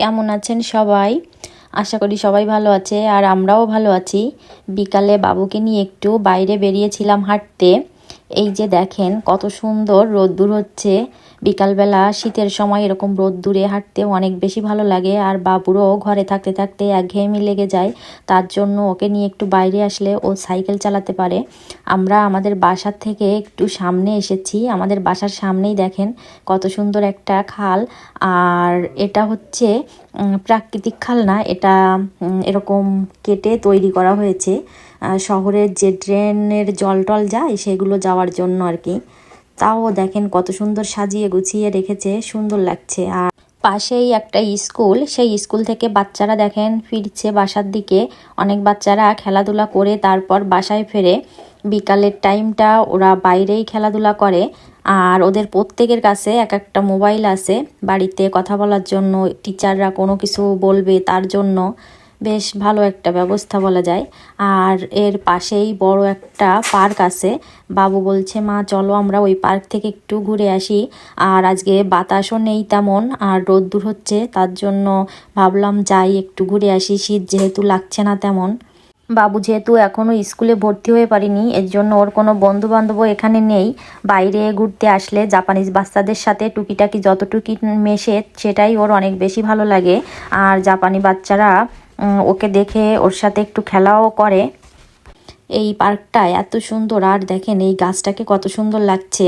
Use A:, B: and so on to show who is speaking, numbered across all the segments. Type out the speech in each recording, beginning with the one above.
A: কেমন আছেন সবাই? আশা করি সবাই ভালো আছে, আর আমরাও ভালো আছি। বিকালে বাবুকে নিয়ে একটু বাইরে বেরিয়েছিলাম হাঁটতে। এই যে দেখেন, কত সুন্দর রোদ্দুর হচ্ছে। বিকালবেলা শীতের সময় এরকম রোদ্দুরে হাঁটতে অনেক বেশি ভালো লাগে, আর বাবুরও ঘরে থাকতে থাকতে একঘেয়েমি লেগে যায়। তার জন্য ওকে নিয়ে একটু বাইরে আসলে ও সাইকেল চালাতে পারে। আমরা আমাদের বাসার থেকে একটু সামনে এসেছি। আমাদের বাসার সামনেই দেখেন কত সুন্দর একটা খাল। আর এটা হচ্ছে প্রাকৃতিক খাল না, এটা এরকম কেটে তৈরি করা হয়েছে। শহরের যে ড্রেনের জল টল যায়, সেগুলো যাওয়ার জন্য আর কি। তাও দেখেন কত সুন্দর সাজিয়ে গুছিয়ে রেখেছে, সুন্দর লাগছে। আর পাশেই একটা স্কুল, সেই স্কুল থেকে বাচ্চারা দেখেন ফিরছে বাসার দিকে। অনেক বাচ্চারা খেলাধুলা করে তারপর বাসায় ফেরে। বিকালের টাইমটা ওরা বাইরেই খেলাধুলা করে। আর ওদের প্রত্যেকের কাছে এক একটা মোবাইল আছে। বাড়িতে কথা বলার জন্য, টিচাররা কোনো কিছু বলবে তার জন্য। বেশ ভালো একটা ব্যবস্থা বলা যায়। আর এর পাশেই বড় একটা পার্ক আছে। বাবু বলছে, মা, চলো আমরা ওই পার্ক থেকে একটু ঘুরে আসি। আর আজকে বাতাসও নেই তেমন, আর রোদ্দুর হচ্ছে, তার জন্য ভাবলাম যাই, একটু ঘুরে আসি। শীত যেহেতু লাগছে না তেমন। বাবু যেহেতু এখনও স্কুলে ভর্তি হয়ে পারিনি, এর জন্য ওর কোনো বন্ধু বান্ধবও এখানে নেই। বাইরে ঘুরতে আসলে জাপানিজ বাচ্চাদের সাথে টুকিটাকি যতটুকি মেশে, সেটাই ওর অনেক বেশি ভালো লাগে। আর জাপানি বাচ্চারা ওকে দেখে ওর সাথে একটু খেলাও করে। এই পার্কটা এত সুন্দর, আর দেখেন এই গাছটাকে কত সুন্দর লাগছে।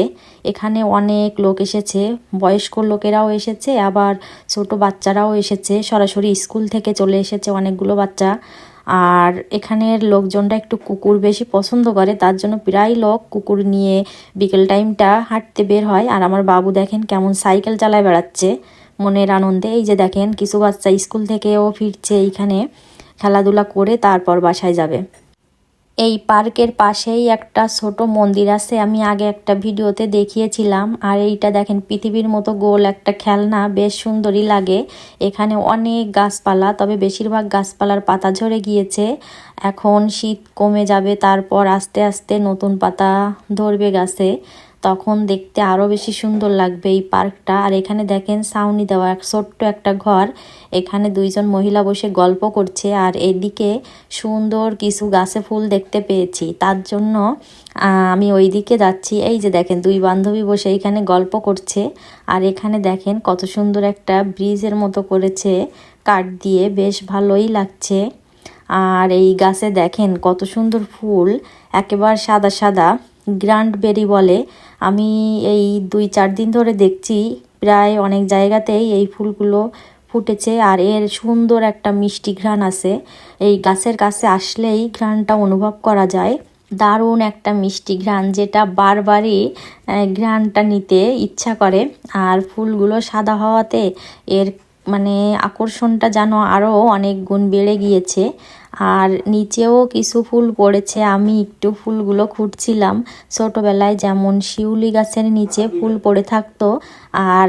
A: এখানে অনেক লোক এসেছে, বয়স্ক লোকেরাও এসেছে, আবার ছোট বাচ্চারাও এসেছে। সরাসরি স্কুল থেকে চলে এসেছে অনেকগুলো বাচ্চা। আর এখানের লোকজনরা একটু কুকুর বেশি পছন্দ করে, তার জন্য প্রায় লোক কুকুর নিয়ে বিকেল টাইমটা হাঁটতে বের হয়। আর আমার বাবু দেখেন কেমন সাইকেল চালায় বেড়াচ্ছে। মনের আনন্দে। এই যে দেখেন, কিছু বাচ্চা স্কুল থেকেও ফিরছে এইখানে, খেলাধুলা করে তারপর বাসায় যাবে। এই পার্কের পাশেই একটা ছোট মন্দির আছে, আমি আগে একটা ভিডিওতে দেখিয়েছিলাম। আর এইটা দেখেন, পৃথিবীর মতো গোল একটা খেলনা, বেশ সুন্দরই লাগে। এখানে অনেক গাছপালা, তবে বেশিরভাগ গাছপালার পাতা ঝরে গিয়েছে। এখন শীত কমে যাবে, তারপর আস্তে আস্তে নতুন পাতা ধরবে গাছে। তখন দেখতে আরও বেশি সুন্দর লাগবে এই পার্কটা। আর এখানে দেখেন সাউনি দেওয়া, এক ছোট্ট একটা ঘর। এখানে দুইজন মহিলা বসে গল্প করছে। আর এদিকে সুন্দর কিছু গাছে ফুল দেখতে পেয়েছি। তার জন্য আমি ওই দিকে যাচ্ছি। এই যে দেখেন, দুই বান্ধবী বসে এখানে গল্প করছে। আর এখানে দেখেন কত সুন্দর একটা ব্রিজের মতো করেছে, কাঠ দিয়ে। বেশ ভালোই লাগছে। আর এই গাছে দেখেন কত সুন্দর ফুল, একেবারে সাদা সাদা। গ্র্যান্ড বেরি বলে। আমি এই দুই চার দিন ধরে দেখছি, প্রায় অনেক জায়গাতেই এই ফুলগুলো ফুটেছে আর এর সুন্দর একটা মিষ্টি ঘ্রাণ আছে। এই গাছের কাছে আসলেই ঘ্রাণটা অনুভব করা যায়। দারুণ একটা মিষ্টি ঘ্রাণ যেটা বারবারই ঘ্রাণটা নিতে ইচ্ছা করে। আর ফুলগুলো সাদা হওয়াতে এর মানে আকর্ষণটা যেন আরও অনেক গুণ বেড়ে গিয়েছে। আর নিচেও কিছু ফুল পড়েছে। আমি একটু ফুলগুলো খুঁটছিলাম ছোটোবেলায় যেমন শিউলি গাছের নিচে ফুল পড়ে থাকতো, আর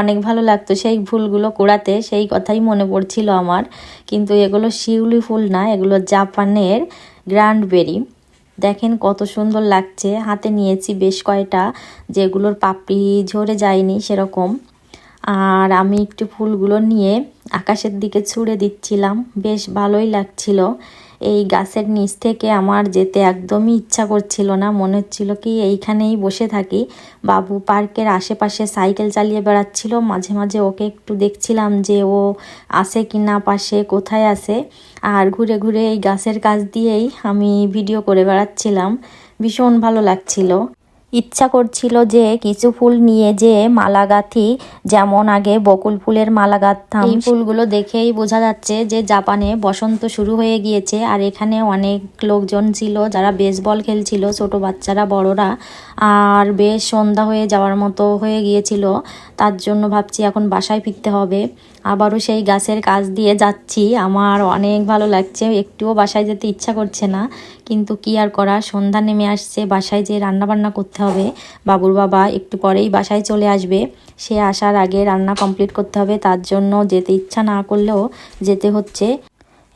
A: অনেক ভালো লাগতো সেই ফুলগুলো কুড়াতে, সেই কথাই মনে পড়ছিল আমার। কিন্তু এগুলো শিউলি ফুল না, এগুলো জাপানের গ্র্যান্ডবেরি। দেখেন কত সুন্দর লাগছে। হাতে নিয়েছি বেশ কয়টা, যেগুলোর পাপড়ি ঝরে যায়নি সেরকম। আর আমি একটু ফুলগুলো নিয়ে আকাশের দিকে ছুঁড়ে দিচ্ছিলাম। বেশ ভালোই লাগছিল। এই গাছের নিচ থেকে আমার যেতে একদমই ইচ্ছা করছিল না। মনে হচ্ছিল কি এইখানেই বসে থাকি। বাবু পার্কের আশেপাশে সাইকেল চালিয়ে বেড়াচ্ছিল। মাঝে মাঝে ওকে একটু দেখছিলাম যে ও আসে কি না, পাশে কোথায় আছে। আর ঘুরে ঘুরে এই গাছের কাছ দিয়েই আমি ভিডিও করে বেড়াচ্ছিলাম। ভীষণ ভালো লাগছিল। ইচ্ছা করছিল যে কিছু ফুল নিয়ে যে মালা গাঁথি যেমন আগে বকুল ফুলের মালা গাঁথতাম। এই ফুলগুলো দেখেই বোঝা যাচ্ছে যে জাপানে বসন্ত শুরু হয়ে গিয়েছে আর এখানে অনেক লোকজন ছিল যারা বেসবল খেলছিল, ছোট বাচ্চারা, বড়রা। আর বেশ সন্ধ্যা হয়ে যাওয়ার মতো হয়ে গিয়েছিল। তার জন্য ভাবছি এখন বাসায় ফিরতে হবে। আবারও সেই গাছের কাছ দিয়ে যাচ্ছি। আমার অনেক ভালো লাগছে। একটুও বাসায় যেতে ইচ্ছা করছে না। কিন্তু কি আর করা? সন্ধ্যা নেমে আসছে। বাসায় যে রান্না বান্না করতে হবে। বাবুর বাবা একটু পরেই বাসায় চলে আসবে। সে আসার আগে রান্না কমপ্লিট করতে হবে, তার জন্য যেতে ইচ্ছা না করলেও যেতে হচ্ছে।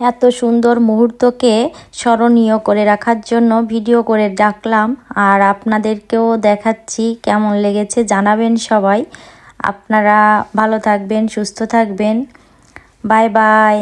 A: এত সুন্দর মুহূর্তকে স্মরণীয় করে রাখার জন্য ভিডিও করে ডাকলাম, আর আপনাদেরকেও দেখাচ্ছি কেমন লেগেছে, জানাবেন সবাই। আপনারা ভালো থাকবেন, সুস্থ থাকবেন। Bye bye.